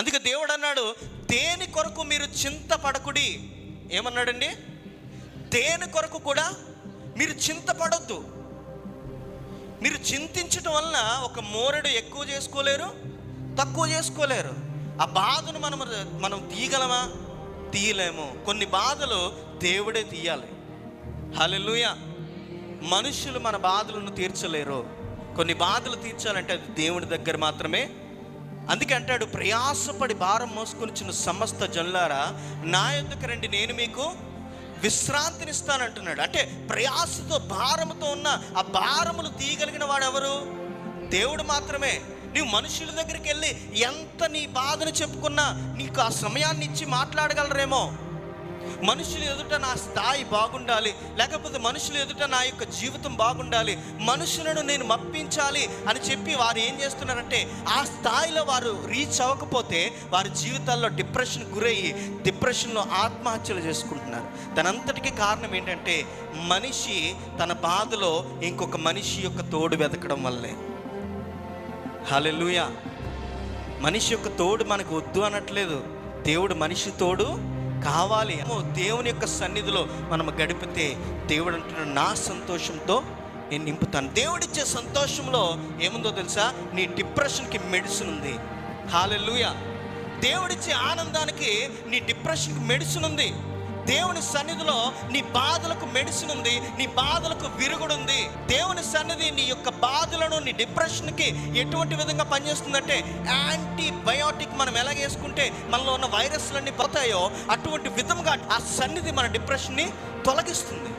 అందుకే దేవుడు అన్నాడు దేని కొరకు మీరు చింతపడకుడి? ఏమన్నాడండి? దేని కొరకు కూడా మీరు చింతపడొద్దు. మీరు చింతించటం వలన ఒక మోరడు ఎక్కువ చేసుకోలేరు తక్కువ చేసుకోలేరు. ఆ బాధను మనం మనం తీయగలమా? తీయలేము. కొన్ని బాధలు దేవుడే తీయాలి. హలెలుయ మనుషులు మన బాధలను తీర్చలేరు. కొన్ని బాధలు తీర్చాలంటే అది దేవుడి దగ్గర మాత్రమే అందుకే అంటాడు ప్రయాసపడి భారం మోసుకొని చిన్న సమస్త జనులారా నా ఎందుకు రండి? నేను మీకు విశ్రాంతినిస్తానంటున్నాడు. అంటే ప్రయాసతో భారముతో ఉన్న ఆ భారములు తీయగలిగిన వాడు ఎవరు దేవుడు మాత్రమే. నీవు మనుషుల దగ్గరికి వెళ్ళి ఎంత నీ బాధను చెప్పుకున్నా నీకు ఆ సమయాన్ని ఇచ్చి మాట్లాడగలరేమో? మనుషులు ఎదుట నా స్థాయి బాగుండాలి లేకపోతే మనుషులు ఎదుట నా యొక్క జీవితం బాగుండాలి మనుషులను నేను మప్పించాలి అని చెప్పి వారు ఏం చేస్తున్నారంటే ఆ స్థాయిలో వారు రీచ్ అవ్వకపోతే వారి జీవితాల్లో డిప్రెషన్ గురయ్యి డిప్రెషన్లో ఆత్మహత్యలు చేసుకుంటున్నారు. దానంతటికీ కారణం ఏంటంటే మనిషి తన బాధలో ఇంకొక మనిషి యొక్క తోడు వెతకడం వల్లే. హల్లెలూయా మనిషి యొక్క తోడు మనకు వద్దు అనట్లేదు. దేవుడు మనిషి తోడు కావాలి. ఏమో దేవుని యొక్క సన్నిధిలో మనం గడిపితే దేవుడు అంటున్న నా సంతోషంతో నేను నింపుతాను. దేవుడిచ్చే సంతోషంలో ఏముందో తెలుసా? నీ డిప్రెషన్కి మెడిసిన్ ఉంది. హాలెలుయ. దేవుడిచ్చే ఆనందానికి నీ డిప్రెషన్కి మెడిసిన్ ఉంది. దేవుని సన్నిధిలో నీ బాధలకు మెడిసిన్ ఉంది నీ బాధలకు విరుగుడు ఉంది దేవుని సన్నిధి నీ యొక్క బాధలను నీ డిప్రెషన్కి ఎటువంటి విధంగా పనిచేస్తుందంటే యాంటీబయాటిక్ మనం ఎలా వేసుకుంటే మనలో ఉన్న వైరస్లన్నీ పోతాయో అటువంటి విధంగా ఆ సన్నిధి మన డిప్రెషన్ని తొలగిస్తుంది.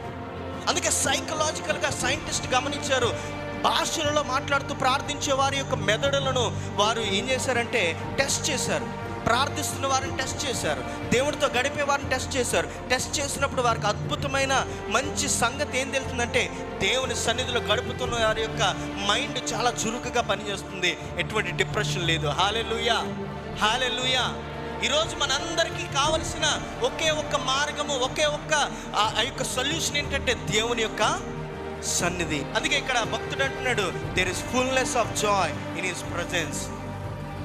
అందుకే సైకలాజికల్గా సైంటిస్ట్ గమనించారు భాషలలో మాట్లాడుతూ ప్రార్థించే వారి యొక్క మెదడులను వారు ఏం చేశారంటే టెస్ట్ చేశారు. ప్రార్థిస్తున్న వారిని టెస్ట్ చేశారు. దేవుడితో గడిపే వారిని టెస్ట్ చేశారు. టెస్ట్ చేసినప్పుడు వారికి అద్భుతమైన మంచి సంగతి ఏం తెలుస్తుందంటే దేవుని సన్నిధిలో గడుపుతున్న వారి యొక్క మైండ్ చాలా చురుకుగా పనిచేస్తుంది. ఎటువంటి డిప్రెషన్ లేదు. హాలెలుయా! హాలెలుయా! ఈరోజు మనందరికీ కావలసిన ఒకే ఒక్క మార్గము ఒకే ఒక్క ఆ ఆ యొక్క సొల్యూషన్ ఏంటంటే దేవుని యొక్క సన్నిధి. అందుకే ఇక్కడ భక్తుడు అంటున్నాడు there is fullness of joy in his presence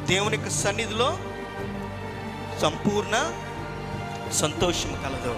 దేవుని యొక్క సన్నిధిలో సంపూర్ణ సంతోషం కలదు.